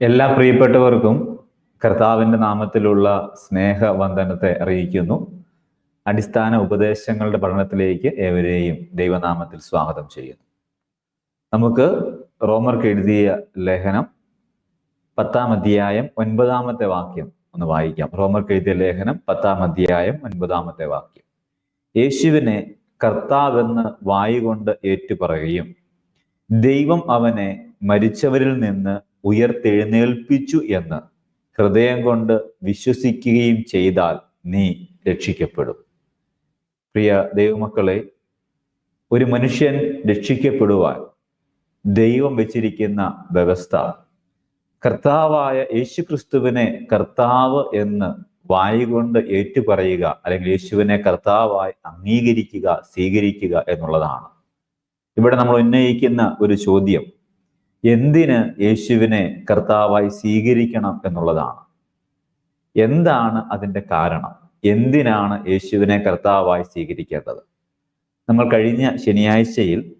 എല്ലാ പ്രിയപ്പെട്ടവർക്കും കർത്താവിന്റെ നാമത്തിലുള്ള സ്നേഹ വന്ദനത്തെ അറിയിക്കുന്നു. അടിസ്ഥാന ഉപദേശങ്ങളുടെ പഠനത്തിലേക്ക് ഏവരെയും ദൈവനാമത്തിൽ സ്വാഗതം ചെയ്യുന്നു. നമുക്ക് റോമർക്ക് എഴുതിയ ലേഖനം പത്താം അധ്യായം ഒൻപതാമത്തെ വാക്യം ഒന്ന് വായിക്കാം. റോമർക്ക് എഴുതിയ ലേഖനം പത്താം അധ്യായം ഒൻപതാമത്തെ വാക്യം. യേശുവിനെ കർത്താവെന്ന് വായുകൊണ്ട് ഏറ്റുപറയുകയും ദൈവം അവനെ മരിച്ചവരിൽ നിന്ന് ഉയർത്തെഴുന്നേൽപ്പിച്ചു എന്ന് ഹൃദയം കൊണ്ട് വിശ്വസിക്കുകയും ചെയ്താൽ നീ രക്ഷിക്കപ്പെടും. പ്രിയ ദൈവമക്കളെ ഒരു മനുഷ്യൻ രക്ഷിക്കപ്പെടുവാൻ ദൈവം വെച്ചിരിക്കുന്ന വ്യവസ്ഥ കർത്താവായ യേശുക്രിസ്തുവിനെ കർത്താവ് എന്ന് വായുകൊണ്ട് ഏറ്റുപറയുക അല്ലെങ്കിൽ യേശുവിനെ കർത്താവായി അംഗീകരിക്കുക സ്വീകരിക്കുക എന്നുള്ളതാണ്. ഇവിടെ നമ്മൾ ഉന്നയിക്കുന്ന ഒരു ചോദ്യം എന്തിന് യേശുവിനെ കർത്താവായി സ്വീകരിക്കണം എന്നുള്ളതാണ്. എന്താണ് അതിന്റെ കാരണം? എന്തിനാണ് യേശുവിനെ കർത്താവായി സ്വീകരിക്കേണ്ടത്? നമ്മൾ കഴിഞ്ഞ ശനിയാഴ്ചയിൽ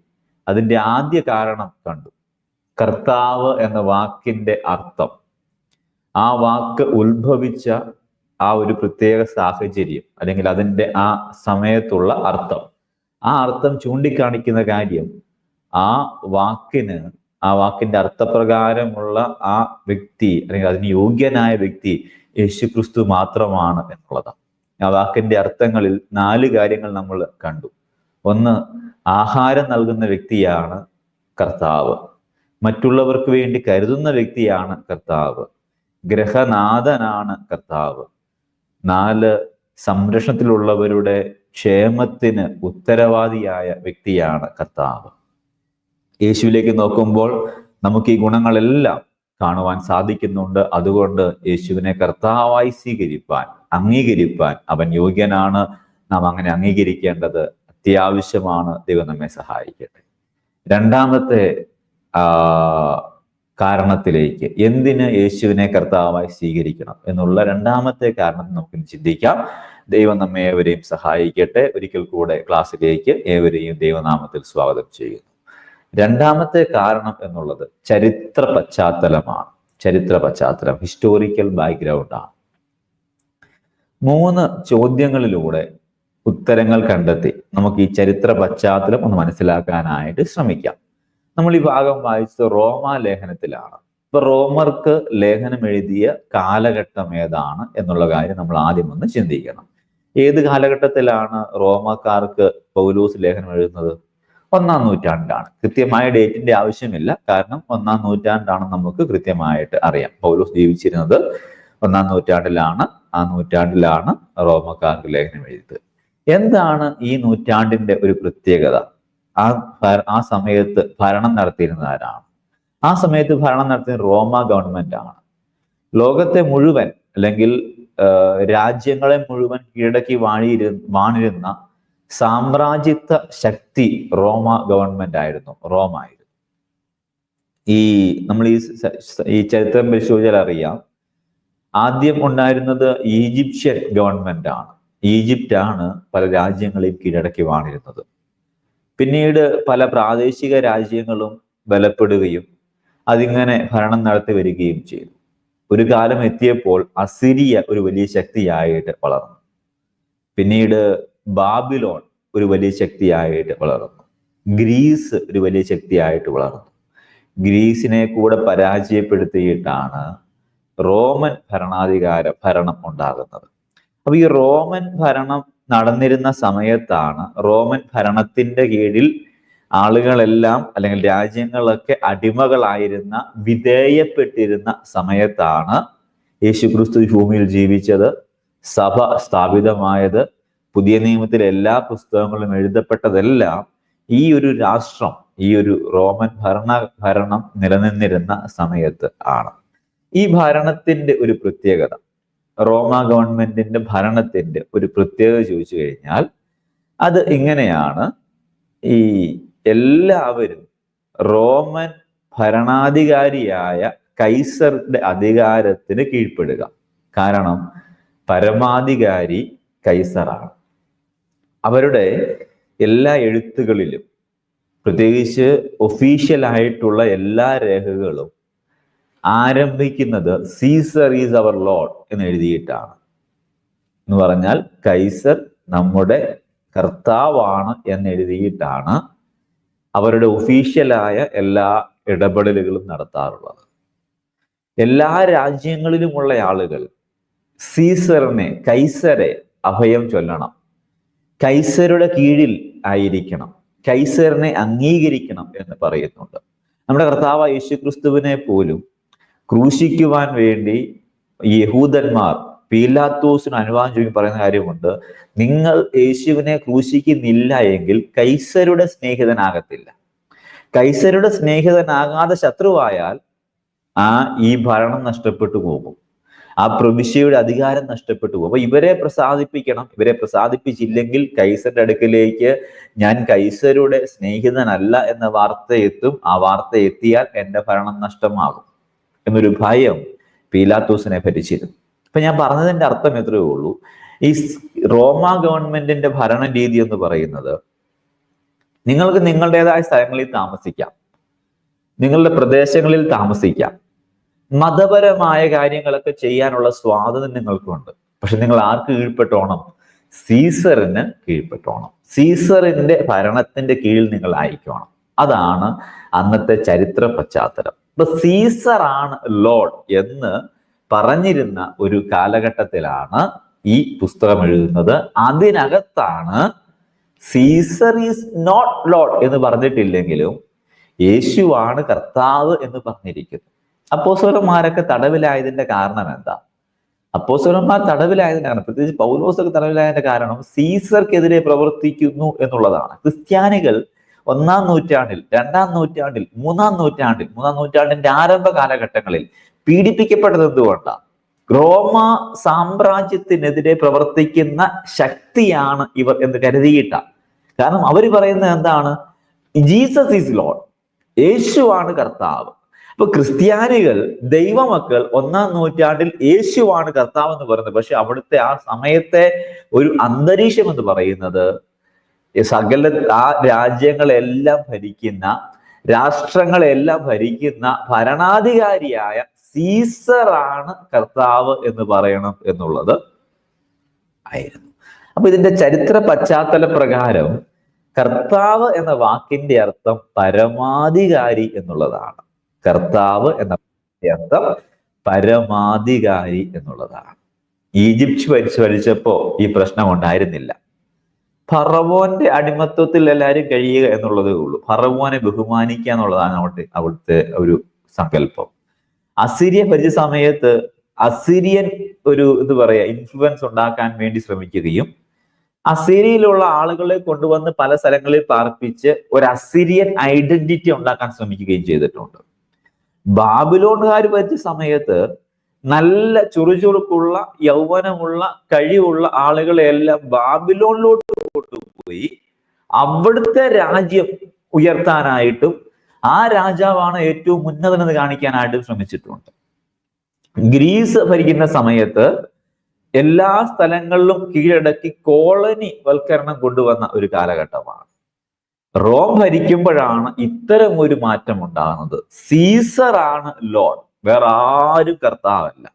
അതിന്റെ ആദ്യ കാരണം കണ്ടു. കർത്താവ് എന്ന വാക്കിന്റെ അർത്ഥം. ആ വാക്ക് ഉത്ഭവിച്ച ആ ഒരു പ്രത്യേക സാഹചര്യം അല്ലെങ്കിൽ അതിന്റെ ആ സമയത്തുള്ള അർത്ഥം. ആ അർത്ഥം ചൂണ്ടിക്കാണിക്കുന്ന കാര്യം ആ വാക്കിന് ആ വാക്കിന്റെ അർത്ഥപ്രകാരമുള്ള ആ വ്യക്തി അല്ലെങ്കിൽ അതിന് യോഗ്യനായ വ്യക്തി യേശുക്രിസ്തു മാത്രമാണ് എന്നുള്ളതാണ്. ആ വാക്കിന്റെ അർത്ഥങ്ങളിൽ നാല് കാര്യങ്ങൾ നമ്മൾ കണ്ടു. ഒന്ന് ആഹാരം നൽകുന്ന വ്യക്തിയാണ് കർത്താവ്. മറ്റുള്ളവർക്ക് വേണ്ടി കരുതുന്ന വ്യക്തിയാണ് കർത്താവ്. ഗ്രഹനാഥനാണ് കർത്താവ്. നാല് സംരക്ഷണത്തിലുള്ളവരുടെ ക്ഷേമത്തിന് ഉത്തരവാദിയായ വ്യക്തിയാണ് കർത്താവ്. യേശുവിലേക്ക് നോക്കുമ്പോൾ നമുക്ക് ഈ ഗുണങ്ങളെല്ലാം കാണുവാൻ സാധിക്കുന്നുണ്ട്. അതുകൊണ്ട് യേശുവിനെ കർത്താവായി സ്വീകരിപ്പാൻ അംഗീകരിപ്പാൻ അവൻ യോഗ്യനാണ്. നാം അങ്ങനെ അംഗീകരിക്കേണ്ടത് അത്യാവശ്യമാണ്. ദൈവം നമ്മെ സഹായിക്കട്ടെ. രണ്ടാമത്തെ കാരണത്തിലേക്ക് എന്തിന് യേശുവിനെ കർത്താവായി സ്വീകരിക്കണം എന്നുള്ള രണ്ടാമത്തെ കാരണം നമുക്ക് ചിന്തിക്കാം. ദൈവം നമ്മെ ഏവരെയും സഹായിക്കട്ടെ. ഒരിക്കൽ കൂടെ ക്ലാസ്സിലേക്ക് ഏവരെയും ദൈവനാമത്തിൽ സ്വാഗതം ചെയ്യുന്നു. രണ്ടാമത്തെ കാരണം എന്നുള്ളത് ചരിത്ര പശ്ചാത്തലമാണ്. ചരിത്ര പശ്ചാത്തലം ഹിസ്റ്റോറിക്കൽ ബാക്ക്ഗ്രൗണ്ടാണ് മൂന്ന് ചോദ്യങ്ങളിലൂടെ ഉത്തരങ്ങൾ കണ്ടെത്തി നമുക്ക് ഈ ചരിത്ര പശ്ചാത്തലം ഒന്ന് മനസ്സിലാക്കാനായിട്ട് ശ്രമിക്കാം. നമ്മൾ ഈ ഭാഗം വായിച്ചത് റോമ ലേഖനത്തിലാണ്. ഇപ്പൊ റോമർക്ക് ലേഖനം എഴുതിയ കാലഘട്ടം ഏതാണ് എന്നുള്ള കാര്യം നമ്മൾ ആദ്യം ഒന്ന് ചിന്തിക്കണം. ഏത് കാലഘട്ടത്തിലാണ് റോമക്കാർക്ക് പൗലൂസ് ലേഖനം എഴുതുന്നത്? ഒന്നാം നൂറ്റാണ്ടിലാണ് കൃത്യമായ ഡേറ്റിന്റെ ആവശ്യമില്ല. കാരണം ഒന്നാം നൂറ്റാണ്ടാണ് നമുക്ക് കൃത്യമായിട്ട് അറിയാം. പൗലോസ് ജീവിച്ചിരുന്നത് ഒന്നാം നൂറ്റാണ്ടിലാണ്. ആ നൂറ്റാണ്ടിലാണ് റോമക്കാർക്ക് ലേഖനം എഴുതിയത്. എന്താണ് ഈ നൂറ്റാണ്ടിന്റെ ഒരു പ്രത്യേകത? ആ ആ സമയത്ത് ഭരണം നടത്തിയിരുന്നത് ആരാണ്? ആ സമയത്ത് ഭരണം നടത്തിയ റോമ ഗവൺമെന്റ് ആണ് ലോകത്തെ മുഴുവൻ അല്ലെങ്കിൽ രാജ്യങ്ങളെ മുഴുവൻ കീഴടക്കി വാണിയിരുന്ന വാണിരുന്ന സാമ്രാജ്യത്വ ശക്തി റോമ ഗവൺമെന്റ് ആയിരുന്നു. റോം ആയിരുന്നു ഈ നമ്മൾ ഈ ഈ ചരിത്രം പരിശോധിച്ചാൽ അറിയാം. ആദ്യം ഉണ്ടായിരുന്നത് ഈജിപ്ഷ്യൻ ഗവൺമെന്റ് ആണ്. ഈജിപ്റ്റ് ആണ് പല രാജ്യങ്ങളെയും കീഴടക്കി വാണിരുന്നത്. പിന്നീട് പല പ്രാദേശിക രാജ്യങ്ങളും ബലപ്പെടുകയും അതിങ്ങനെ ഭരണം നടത്തി വരികയും ചെയ്തു. ഒരു കാലം എത്തിയപ്പോൾ അസിരിയ ഒരു വലിയ ശക്തിയായിട്ട് വളർന്നു. പിന്നീട് ബാബിലോൺ ഒരു വലിയ ശക്തിയായിട്ട് വളർന്നു. ഗ്രീസ് ഒരു വലിയ ശക്തിയായിട്ട് വളർന്നു. ഗ്രീസിനെ കൂടെ പരാജയപ്പെടുത്തിയിട്ടാണ് റോമൻ ഭരണാധികാര ഭരണം ഉണ്ടാകുന്നത്. അപ്പൊ ഈ റോമൻ ഭരണം നടന്നിരുന്ന സമയത്താണ് റോമൻ ഭരണത്തിന്റെ കീഴിൽ ആളുകളെല്ലാം അല്ലെങ്കിൽ രാജ്യങ്ങളൊക്കെ അടിമകളായിരുന്ന വിധേയപ്പെട്ടിരുന്ന സമയത്താണ് യേശുക്രിസ്തു ഭൂമിയിൽ ജീവിച്ചത് സഭ സ്ഥാപിതമായത് പുതിയ നിയമത്തിലെ എല്ലാ പുസ്തകങ്ങളും എഴുതപ്പെട്ടതെല്ലാം ഈ ഒരു രാഷ്ട്രം ഈ ഒരു റോമൻ ഭരണ ഭരണം നിലനിന്നിരുന്ന സമയത്ത് ആണ്. ഈ ഭരണത്തിന്റെ ഒരു പ്രത്യേകത റോമ ഗവൺമെന്റിന്റെ ഭരണത്തിന്റെ ഒരു പ്രത്യേകത ചോദിച്ചു കഴിഞ്ഞാൽ അത് ഇങ്ങനെയാണ്. ഈ എല്ലാവരും റോമൻ ഭരണാധികാരിയായ കൈസറുടെ അധികാരത്തിന് കീഴ്പ്പെടുക. കാരണം പരമാധികാരി കൈസറാണ്. അവരുടെ എല്ലാ എഴുത്തുകളിലും പ്രത്യേകിച്ച് ഒഫീഷ്യലായിട്ടുള്ള എല്ലാ രേഖകളും ആരംഭിക്കുന്നത് സീസർ ഈസ് അവർ ലോഡ് എന്ന് എഴുതിയിട്ടാണ്. എന്ന് പറഞ്ഞാൽ കൈസർ നമ്മുടെ കർത്താവാണ് എന്ന് എഴുതിയിട്ടാണ് അവരുടെ ഒഫീഷ്യലായ എല്ലാ ഇടപെടലുകളും നടത്താറുള്ളത്. എല്ലാ രാജ്യങ്ങളിലുമുള്ള ആളുകൾ സീസറിനെ കൈസരെ അഭയം ചൊല്ലണം. കൈസരുടെ കീഴിൽ ആയിരിക്കണം. കൈസറിനെ അംഗീകരിക്കണം എന്ന് പറയുന്നുണ്ട്. നമ്മുടെ കർത്താവ് യേശു ക്രിസ്തുവിനെ പോലും ക്രൂശിക്കുവാൻ വേണ്ടി യഹൂദന്മാർ പീലാത്തോസിന് അനുവാദം ചോദിക്കും പറയുന്ന കാര്യമുണ്ട്. നിങ്ങൾ യേശുവിനെ ക്രൂശിക്കുന്നില്ല എങ്കിൽ കൈസരുടെ സ്നേഹിതനാകത്തില്ല. കൈസരുടെ സ്നേഹിതനാകാതെ ശത്രുവായാൽ ആ ഈ ഭരണം നഷ്ടപ്പെട്ടു പോകും. ആ പ്രവിശ്യയുടെ അധികാരം നഷ്ടപ്പെട്ടു അപ്പൊ ഇവരെ പ്രസാദിപ്പിക്കണം. ഇവരെ പ്രസാദിപ്പിച്ചില്ലെങ്കിൽ കൈസരുടെ അടുക്കിലേക്ക് ഞാൻ കൈസരുടെ സ്നേഹിതനല്ല എന്ന വാർത്ത എത്തും. ആ വാർത്ത എത്തിയാൽ എന്റെ ഭരണം നഷ്ടമാകും എന്നൊരു ഭയം പീലാത്തോസിനെ ഭരിച്ചിരുന്നു. അപ്പൊ ഞാൻ പറഞ്ഞതിന്റെ അർത്ഥം എത്രയേ ഉള്ളൂ. ഈ റോമ ഗവൺമെന്റിന്റെ ഭരണ രീതി എന്ന് പറയുന്നത് നിങ്ങൾക്ക് നിങ്ങളുടേതായ സ്ഥലങ്ങളിൽ താമസിക്കാം. നിങ്ങളുടെ പ്രദേശങ്ങളിൽ താമസിക്കാം. മതപരമായ കാര്യങ്ങളൊക്കെ ചെയ്യാനുള്ള സ്വാതന്ത്ര്യം നിങ്ങൾക്കുണ്ട്. പക്ഷെ നിങ്ങൾ ആർക്ക് കീഴ്പ്പെട്ടോണം സീസറിന് കീഴ്പ്പെട്ടോണം സീസറിന്റെ ഭരണത്തിന്റെ കീഴിൽ നിങ്ങൾ ആയിക്കോണം അതാണ് അന്നത്തെ ചരിത്ര പശ്ചാത്തലം. ഇപ്പൊ ആണ് ലോഡ് എന്ന് പറഞ്ഞിരുന്ന ഒരു കാലഘട്ടത്തിലാണ് ഈ പുസ്തകം എഴുതുന്നത്. അതിനകത്താണ് സീസർ ഈസ് നോട്ട് ലോഡ് എന്ന് പറഞ്ഞിട്ടില്ലെങ്കിലും യേശുവാണ് കർത്താവ് എന്ന് പറഞ്ഞിരിക്കുന്നു. അപ്പോസ്വലന്മാരൊക്കെ തടവിലായതിന്റെ കാരണം എന്താ? അപ്പോസ്വലന്മാർ തടവിലായതിന്റെ കാരണം പ്രത്യേകിച്ച് പൗലോസൊക്കെ തടവിലായതിന്റെ കാരണം സീസർക്കെതിരെ പ്രവർത്തിക്കുന്നു എന്നുള്ളതാണ്. ക്രിസ്ത്യാനികൾ ഒന്നാം നൂറ്റാണ്ടിൽ രണ്ടാം നൂറ്റാണ്ടിൽ മൂന്നാം നൂറ്റാണ്ടിൽ മൂന്നാം നൂറ്റാണ്ടിന്റെ ആരംഭ കാലഘട്ടങ്ങളിൽ പീഡിപ്പിക്കപ്പെട്ടത് എന്തുകൊണ്ടാണ് റോമ സാമ്രാജ്യത്തിനെതിരെ പ്രവർത്തിക്കുന്ന ശക്തിയാണ് ഇവർ എന്ന് കരുതിയിട്ട. കാരണം അവർ പറയുന്നത് എന്താണ്? Jesus is lord. യേശുവാണ് കർത്താവ്. അപ്പൊ ക്രിസ്ത്യാനികൾ ദൈവമക്കൾ ഒന്നാം നൂറ്റാണ്ടിൽ യേശുവാണ് കർത്താവ് എന്ന് പറയുന്നത്. പക്ഷെ അവിടുത്തെ ആ സമയത്തെ ഒരു അന്തരീക്ഷം എന്ന് പറയുന്നത് സകല ആ രാജ്യങ്ങളെല്ലാം ഭരിക്കുന്ന രാഷ്ട്രങ്ങളെല്ലാം ഭരിക്കുന്ന ഭരണാധികാരിയായ സീസറാണ് കർത്താവ് എന്ന് പറയണം എന്നുള്ളത് ആയിരുന്നു. അപ്പൊ ഇതിന്റെ ചരിത്ര പശ്ചാത്തല പ്രകാരം കർത്താവ് എന്ന വാക്കിന്റെ അർത്ഥം പരമാധികാരി എന്നുള്ളതാണ്. കർത്താവ് എന്ന അർത്ഥം പരമാധികാരി എന്നുള്ളതാണ്. ഈജിപ്റ്റ് ഭരിച്ചു ഭരിച്ചപ്പോ ഈ പ്രശ്നം ഉണ്ടായിരുന്നില്ല. ഫറവോന്റെ അടിമത്വത്തിൽ എല്ലാവരും കഴിയുക എന്നുള്ളതേ ഉള്ളൂ. ഫറവോനെ ബഹുമാനിക്കുക എന്നുള്ളതാണ് അവിടെ അവിടുത്തെ ഒരു സങ്കല്പം. അസിരിയ ഭരിച്ച സമയത്ത് അസിരിയൻ ഒരു ഇത് പറയാ ഇൻഫ്ലുവൻസ് ഉണ്ടാക്കാൻ വേണ്ടി ശ്രമിക്കുകയും അസീരിയയിലുള്ള ആളുകളെ കൊണ്ടുവന്ന് പല സ്ഥലങ്ങളിൽ പാർപ്പിച്ച് ഒരു അസിരിയൻ ഐഡന്റിറ്റി ഉണ്ടാക്കാൻ ശ്രമിക്കുകയും ചെയ്തിട്ടുണ്ട്. ബാബിലോണുകാർ ഭരിച്ച സമയത്ത് നല്ല ചുറുചുറുക്കുള്ള യൗവനമുള്ള കഴിവുള്ള ആളുകളെല്ലാം ബാബിലോണിലോട്ട് കൊണ്ടുപോയി അവിടുത്തെ രാജ്യം ഉയർത്താനായിട്ടും ആ രാജാവാണ് ഏറ്റവും ഉന്നതനെന്ന് കാണിക്കാനായിട്ടും ശ്രമിച്ചിട്ടുണ്ട്. ഗ്രീസ് ഭരിക്കുന്ന സമയത്ത് എല്ലാ സ്ഥലങ്ങളിലും കീഴടക്കി കോളനി വൽക്കരണം കൊണ്ടുവന്ന ഒരു കാലഘട്ടമാണ്. റോം ഭരിക്കുമ്പോഴാണ് ഇത്തരം ഒരു മാറ്റം ഉണ്ടാകുന്നത് സീസറാണ് ലോഡ് വേറെ ആരും കർത്താവല്ല.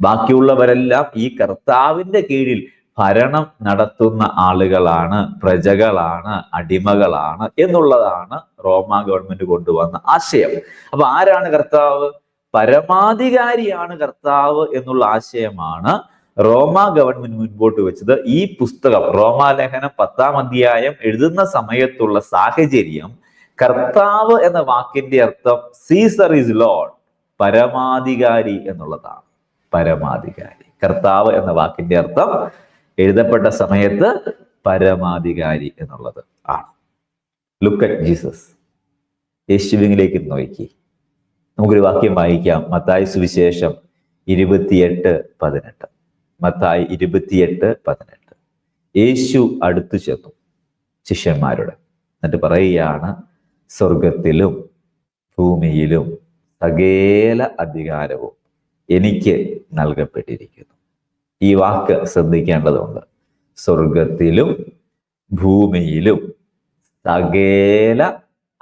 ബാക്കിയുള്ളവരെല്ലാം ഈ കർത്താവിന്റെ കീഴിൽ ഭരണം നടത്തുന്ന ആളുകളാണ് പ്രജകളാണ് അടിമകളാണ് എന്നുള്ളതാണ് റോമ ഗവൺമെന്റ് കൊണ്ടുവന്ന ആശയം. അപ്പൊ ആരാണ് കർത്താവ്? പരമാധികാരിയാണ് കർത്താവ് എന്നുള്ള ആശയമാണ് റോമ ഗവൺമെന്റ് മുൻപോട്ട് വെച്ചത് ഈ പുസ്തകം റോമാലേഖനം പത്താം അധ്യായം എഴുതുന്ന സമയത്തുള്ള സാഹചര്യം കർത്താവ് എന്ന വാക്കിന്റെ അർത്ഥം സീസർ ഈസ് ലോഡ് പരമാധികാരി എന്നുള്ളതാണ്. പരമാധികാരി. കർത്താവ് എന്ന വാക്കിന്റെ അർത്ഥം എഴുതപ്പെട്ട സമയത്ത് പരമാധികാരി എന്നുള്ളത് ആണ്. ലുക്ക് അറ്റ് ജീസസ് യേശുവിങ്ങിലേക്ക് നോക്കി. നമുക്കൊരു വാക്യം വായിക്കാം. മത്തായ സുവിശേഷം ഇരുപത്തിയെട്ട് പതിനെട്ട്. മത്തായി ഇരുപത്തിയെട്ട് പതിനെട്ട്. യേശു അടുത്തു ചെന്നു ശിഷ്യന്മാരുടെ. എന്നിട്ട് പറയുകയാണ് സ്വർഗത്തിലും ഭൂമിയിലും സകേല അധികാരവും എനിക്ക് നൽകപ്പെട്ടിരിക്കുന്നു. ഈ വാക്ക് ശ്രദ്ധിക്കേണ്ടതുണ്ട്. സ്വർഗത്തിലും ഭൂമിയിലും സകേല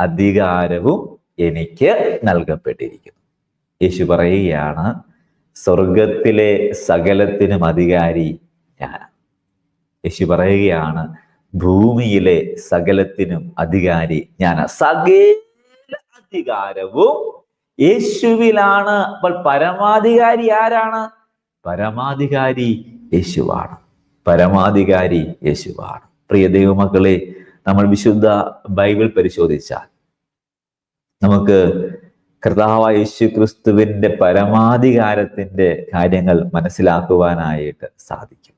അധികാരവും എനിക്ക് നൽകപ്പെട്ടിരിക്കുന്നു. യേശു പറയുകയാണ് സ്വർഗത്തിലെ സകലത്തിനും അധികാരി ഞാൻ. യേശു പറയുകയാണ് ഭൂമിയിലെ സകലത്തിനും അധികാരി ഞാൻ. സകല അധികാരവും യേശുവിലാണ്. അപ്പോൾ പരമാധികാരി ആരാണ്? പരമാധികാരി യേശുവാണ്. പരമാധികാരി യേശുവാണ്. പ്രിയ ദൈവമക്കളെ നമ്മൾ വിശുദ്ധ ബൈബിൾ പരിശോധിച്ചാൽ നമുക്ക് കർത്താവായ യേശു ക്രിസ്തുവിന്റെ പരമാധികാരത്തിന്റെ കാര്യങ്ങൾ മനസ്സിലാക്കുവാനായിട്ട് സാധിക്കും.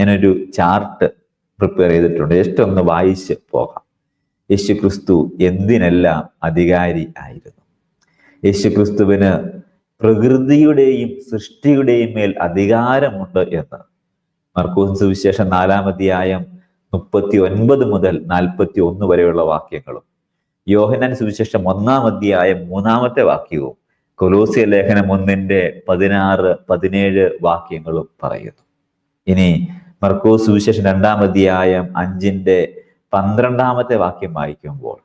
ഞാനൊരു ചാർട്ട് പ്രിപ്പയർ ചെയ്തിട്ടുണ്ട്. ജസ്റ്റ് ഒന്ന് വായിച്ച് പോകാം. യേശു ക്രിസ്തു എന്തിനെല്ലാം അധികാരി ആയിരുന്നു? യേശു ക്രിസ്തുവിന് പ്രകൃതിയുടെയും സൃഷ്ടിയുടെയും മേൽ അധികാരമുണ്ട് എന്ന്. മർക്കൂസ് സുവിശേഷം നാലാം അധ്യായം മുപ്പത്തി ഒൻപത് മുതൽ നാൽപ്പത്തി ഒന്ന് വരെയുള്ള വാക്യങ്ങളും യോഹനാൻ സുവിശേഷം ഒന്നാം അധ്യായം മൂന്നാമത്തെ വാക്യവും കൊലോസിയ ലേഖനം ഒന്നിന്റെ പതിനാറ് പതിനേഴ് വാക്യങ്ങളും പറയുന്നു. ഇനി മർക്കോസ് സുവിശേഷം രണ്ടാം അധ്യായം അഞ്ചിന്റെ പന്ത്രണ്ടാമത്തെ വാക്യം വായിക്കുമ്പോൾ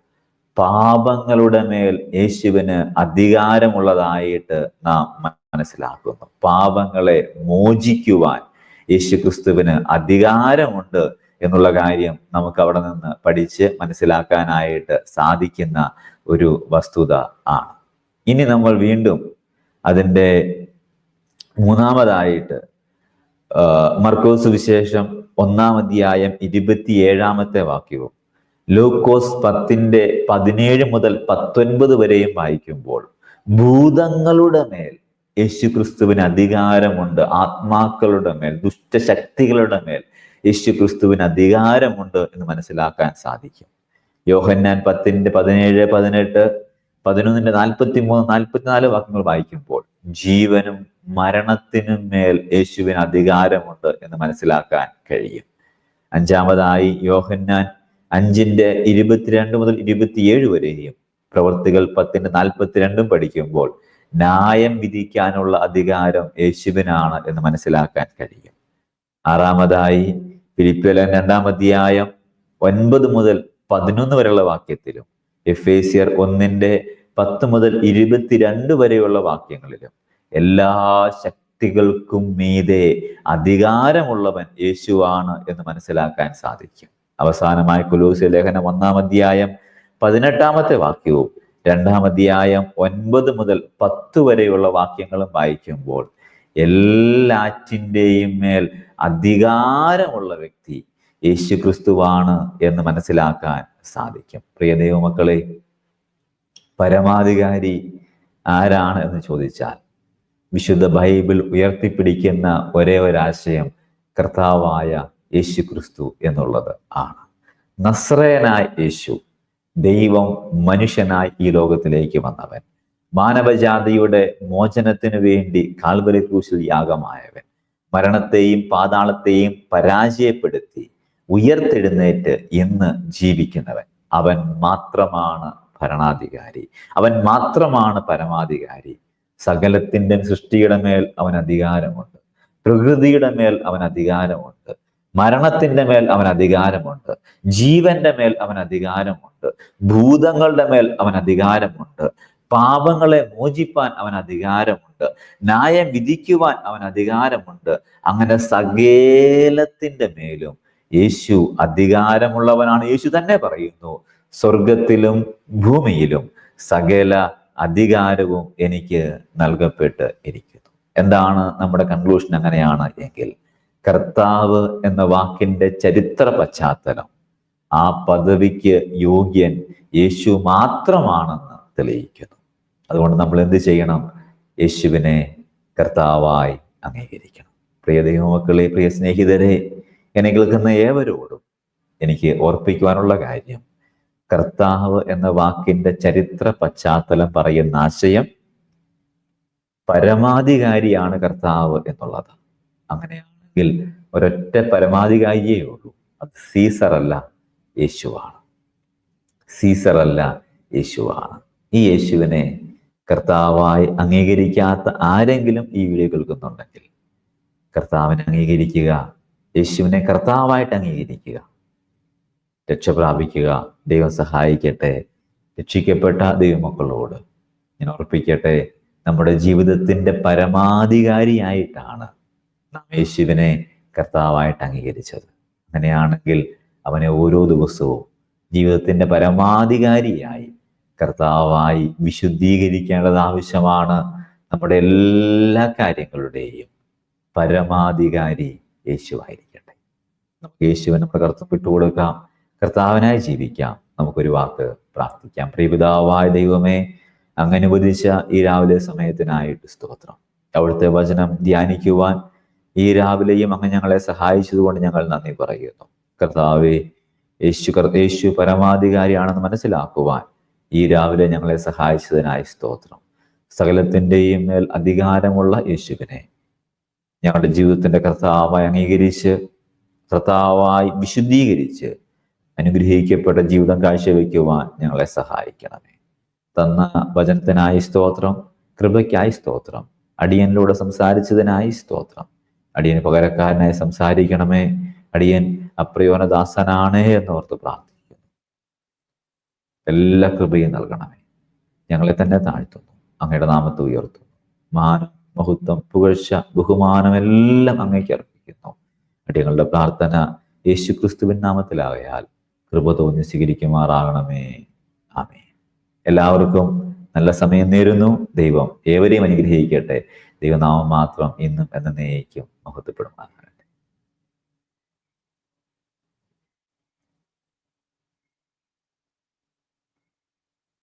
പാപങ്ങളുടെ മേൽ യേശുവിന് അധികാരമുള്ളതായിട്ട് നാം മനസ്സിലാക്കുന്നു. പാപങ്ങളെ മോചിക്കുവാൻ യേശു ക്രിസ്തുവിന് അധികാരമുണ്ട് എന്നുള്ള കാര്യം നമുക്ക് അവിടെ നിന്ന് പഠിച്ച് മനസ്സിലാക്കാനായിട്ട് സാധിക്കുന്ന ഒരു വസ്തുത ആണ്. ഇനി നമ്മൾ വീണ്ടും അതിന്റെ മൂന്നാമതായിട്ട് മർക്കോസ് വിശേഷം ഒന്നാം അധ്യായം ഇരുപത്തിയേഴാമത്തെ വാക്യവും ലൂക്കോസ് പത്തിന്റെ പതിനേഴ് മുതൽ പത്തൊൻപത് വരെയും വായിക്കുമ്പോൾ ഭൂതങ്ങളുടെ മേൽ യേശുക്രിസ്തുവിന് അധികാരമുണ്ട് ആത്മാക്കളുടെ മേൽ ദുഷ്ടശക്തികളുടെ മേൽ യേശു ക്രിസ്തുവിന് അധികാരമുണ്ട് എന്ന് മനസ്സിലാക്കാൻ സാധിക്കും. യോഹന്നാൻ പത്തിന്റെ പതിനേഴ് പതിനെട്ട് പതിനൊന്നിന്റെ നാൽപ്പത്തി മൂന്ന് നാൽപ്പത്തിനാല് വാക്യങ്ങൾ വായിക്കുമ്പോൾ ജീവനും മരണത്തിനും മേൽ യേശുവിന് അധികാരമുണ്ട് എന്ന് മനസ്സിലാക്കാൻ കഴിയും. അഞ്ചാമതായി യോഹന്നാൻ അഞ്ചിന്റെ ഇരുപത്തിരണ്ട് മുതൽ ഇരുപത്തിയേഴ് വരെയും പ്രവൃത്തികൾ പത്തിന്റെ നാൽപ്പത്തിരണ്ടും പഠിക്കുമ്പോൾ ന്യായം വിധിക്കാനുള്ള അധികാരം യേശുവിനാണ് എന്ന് മനസ്സിലാക്കാൻ കഴിയും. ആറാമതായി ഫിലിപ്പിയല രണ്ടാം അധ്യായം ഒൻപത് മുതൽ പതിനൊന്ന് വരെയുള്ള വാക്യത്തിലും എഫ് എ സിയർ ഒന്നിന്റെ പത്ത് മുതൽ ഇരുപത്തിരണ്ട് വരെയുള്ള വാക്യങ്ങളിലും എല്ലാ ശക്തികൾക്കും മീതെ അധികാരമുള്ളവൻ യേശുവാണ് എന്ന് മനസ്സിലാക്കാൻ സാധിക്കും. അവസാനമായി കുലൂസ് ലേഖനം ഒന്നാം അധ്യായം പതിനെട്ടാമത്തെ വാക്യവും രണ്ടാം അധ്യായം ഒൻപത് മുതൽ പത്ത് വരെയുള്ള വാക്യങ്ങളും വായിക്കുമ്പോൾ എല്ലാറ്റിന്റെയും മേൽ അധികാരമുള്ള വ്യക്തി യേശു ക്രിസ്തുവാണ് എന്ന് മനസ്സിലാക്കാൻ സാധിക്കും. പ്രിയ ദൈവമക്കളെ പരമാധികാരി ആരാണ് എന്ന് ചോദിച്ചാൽ വിശുദ്ധ ബൈബിൾ ഉയർത്തിപ്പിടിക്കുന്ന ഒരേ ഒരാശയം കർത്താവായ യേശു ക്രിസ്തു എന്നുള്ളത് ആണ്. നസ്രയനായ യേശു ദൈവം മനുഷ്യനായി ഈ ലോകത്തിലേക്ക് വന്നവൻ. മാനവജാതിയുടെ മോചനത്തിനു വേണ്ടി കാൽവരി ക്രൂശിൽ യാഗമായവൻ. മരണത്തെയും പാതാളത്തെയും പരാജയപ്പെടുത്തി ഉയർത്തെഴുന്നേറ്റ് ഇന്ന് ജീവിക്കുന്നവൻ. അവൻ മാത്രമാണ് ഭരണാധികാരി. അവൻ മാത്രമാണ് പരമാധികാരി. സകലത്തിന്റെ സൃഷ്ടിയുടെ മേൽ അവൻ അധികാരമുണ്ട്. പ്രകൃതിയുടെ മേൽ അവൻ അധികാരമുണ്ട്. മരണത്തിന്റെ മേൽ അവൻ അധികാരമുണ്ട്. ജീവന്റെ മേൽ അവൻ അധികാരമുണ്ട്. ഭൂതങ്ങളുടെ മേൽ അവൻ അധികാരമുണ്ട്. പാപങ്ങളെ മോചിപ്പാൻ അവൻ അധികാരമുണ്ട്. ന്യായം വിധിക്കുവാൻ അവൻ അധികാരമുണ്ട്. അങ്ങനെ സകേലത്തിന്റെ മേലും യേശു അധികാരമുള്ളവനാണ്. യേശു തന്നെ പറയുന്നു സ്വർഗത്തിലും ഭൂമിയിലും സകല അധികാരവും എനിക്ക് നൽകപ്പെട്ട് ഇരിക്കുന്നു. എന്താണ് നമ്മുടെ കൺക്ലൂഷൻ അങ്ങനെയാണ് എങ്കിൽ കർത്താവ് എന്ന വാക്കിന്റെ ചരിത്ര പശ്ചാത്തലം ആ പദവിക്ക് യോഗ്യൻ യേശു മാത്രമാണെന്ന് തെളിയിക്കുന്നു. അതുകൊണ്ട് നമ്മൾ എന്ത് ചെയ്യണം? യേശുവിനെ കർത്താവായി അംഗീകരിക്കണം. പ്രിയ ദൈവമക്കളെ പ്രിയ സ്നേഹിതരെ എന്നെ കേൾക്കുന്ന ഏവരോടും എനിക്ക് ഓർപ്പിക്കുവാനുള്ള കാര്യം കർത്താവ് എന്ന വാക്കിന്റെ ചരിത്ര പശ്ചാത്തലം പറയുന്ന ആശയം പരമാധികാരിയാണ് കർത്താവ് എന്നുള്ളത്. അങ്ങനെയാണെങ്കിൽ ഒരൊറ്റ പരമാധികാരിയേ ഉള്ളൂ. അത് സീസറല്ല യേശുവാണ്. സീസറല്ല യേശുവാണ്. ഈ യേശുവിനെ കർത്താവായി അംഗീകരിക്കാത്ത ആരെങ്കിലും ഈ വീഡിയോ കേൾക്കുന്നുണ്ടെങ്കിൽ കർത്താവിനെ അംഗീകരിക്കുക യേശുവിനെ കർത്താവായിട്ട് അംഗീകരിക്കുക രക്ഷ പ്രാപിക്കുക ദൈവം സഹായിക്കട്ടെ രക്ഷിക്കപ്പെട്ട ദൈവമക്കളോട് ഞാൻ ഉറപ്പിക്കട്ടെ നമ്മുടെ ജീവിതത്തിന്റെ പരമാധികാരിയായിട്ടാണ് നാം യേശുവിനെ കർത്താവായിട്ട് അംഗീകരിച്ചത്. അങ്ങനെയാണെങ്കിൽ അവനെ ഓരോ ദിവസവും ജീവിതത്തിന്റെ പരമാധികാരിയായി കർത്താവായി വിശുദ്ധീകരിക്കേണ്ടത് ആവശ്യമാണ്. നമ്മുടെ എല്ലാ കാര്യങ്ങളുടെയും പരമാധികാരി യേശുവായിരിക്കട്ടെ. നമുക്ക് യേശുവിനെ നമ്മുടെ കർത്തം വിട്ടുകൊടുക്കാം. കർത്താവിനായി ജീവിക്കാം. നമുക്കൊരു വാക്ക് പ്രാർത്ഥിക്കാം. പ്രിയപിതാവായ ദൈവമേ അങ്ങ് അനുവദിച്ച ഈ രാവിലെ സമയത്തിനായിട്ട് സ്തോത്രം. അവിടുത്തെ വചനം ധ്യാനിക്കുവാൻ ഈ രാവിലെയും അങ്ങ് ഞങ്ങളെ സഹായിച്ചതുകൊണ്ട് ഞങ്ങൾ നന്ദി പറയുന്നു. കർത്താവെ യേശു യേശു പരമാധികാരിയാണെന്ന് മനസ്സിലാക്കുവാൻ ഈ രാവിലെ ഞങ്ങളെ സഹായിച്ചതിനായി സ്തോത്രം. സകലത്തിന്റെയും മേൽ അധികാരമുള്ള യേശുവിനെ ഞങ്ങളുടെ ജീവിതത്തിന്റെ കർത്താവായി അംഗീകരിച്ച് കർത്താവായി വിശുദ്ധീകരിച്ച് അനുഗ്രഹിക്കപ്പെട്ട ജീവിതം കാഴ്ചവെക്കുവാൻ ഞങ്ങളെ സഹായിക്കണമേ. തന്ന വചനത്തിനായി സ്തോത്രം കൃപയ്ക്കായി സ്തോത്രം അടിയനിലൂടെ സംസാരിച്ചതിനായി സ്തോത്രം. അടിയൻ പകരക്കാരനായി സംസാരിക്കണമേ. അടിയൻ അപ്രയോനദാസനാണ് എന്നോർത്ത് പ്രാർത്ഥിക്കുന്നു. എല്ലാ കൃപയും നൽകണമേ. ഞങ്ങളെ തന്നെ താഴ്ത്തുന്നു. അങ്ങയുടെ നാമത്തെ ഉയർത്തുന്നു. മാനം മഹത്വം പുകഴ്ച ബഹുമാനമെല്ലാം അങ്ങേക്ക് അർപ്പിക്കുന്നു. അടിയങ്ങളുടെ പ്രാർത്ഥന യേശു ക്രിസ്തുവിൻ നാമത്തിലാകയാൽ കൃപ തോന്നി സ്വീകരിക്കുമാറാകണമേ. ആമേ എല്ലാവർക്കും നല്ല സമയം നേരുന്നു. ദൈവം ഏവരെയും അനുഗ്രഹിക്കട്ടെ. ദൈവനാമം മാത്രം ഇന്നും എന്നേക്കും മഹത്വപ്പെടുമാറാകട്ടെ.